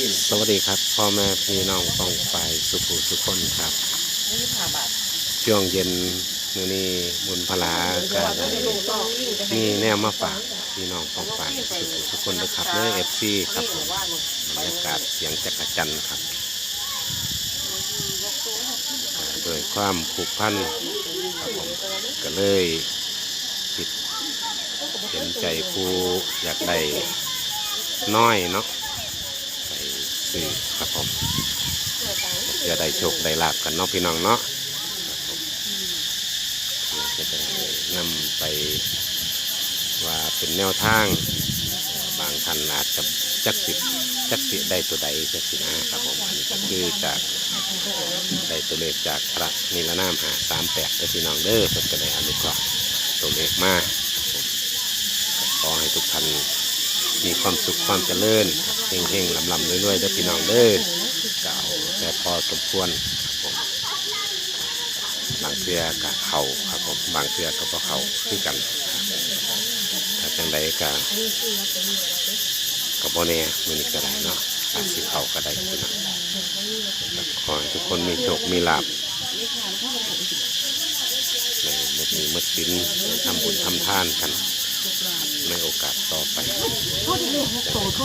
ยินสวัสดีครับพ่อแม่พี่น้องป้องไปสุขุสุคนครับยี่ห้าบาทช่วงเย็นมื้อนี้บุญพลาก็ได้มีแนวมาฝากพี่น้องป้องไปสุขุสุคนนะครับเด้อเอฟซีครับผมบรรยากาศเสียงจักรจันทร์ครับอ่าโดยความผูกพันครับผมก็เลยคิดเห็นใจผู้อยากได้น้อยเนาะไป ซื้อครับผมเพื่อได้โชคได้ลาบกันเนาะพี่น้องเนาะจะได้นำไปว่าเป็นแนวทาง บางท่านอาจจะจักสิจักสิได้ตัวใดจักสินะครับผมอันนี้ก็คือจากได้ตัวเลขจากพระนิรนามหาสามแปดพี่น้องเด้อเพื่อจะได้อนุเคราะห์ตัวเลขมาครับผมขอให้ทุกท่านมีความสุขความเจริญ เฮงๆลำๆรวยๆเด้อพี่น้องเด้อเก่าแต่พอสมควรครับผมบางเทือกับเขาครับผมบางเทือก็พอเขาคือกันครับถ้าจังใดก็กับโบเน่มือนี้ก็ได้เนาะอาจสิเขาก็ได้พี่น้องขอให้ทุกคนมีโชคมีลาบในหมดมีหมดสินทำบุญทำทานกัน ในโอกาสต่อไป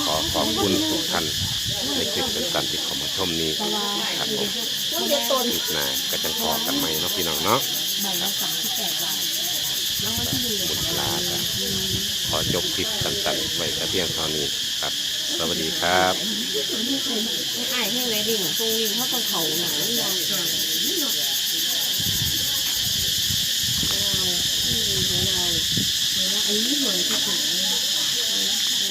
ขอขอบคุณทุกท่านในคลิปสั้นๆที่เข้ามาชมนี้ครับผมคลิปหน้าก็จะพอกันไหมเนาะพี่น้องเนาะบุญลาครับขอจบคลิปสั้นๆไว้แต่เพียงเท่านี้ครับ สวัสดีครับไอ้แห้งไรดิ่งตรงนี้เขาต้องเขาหนา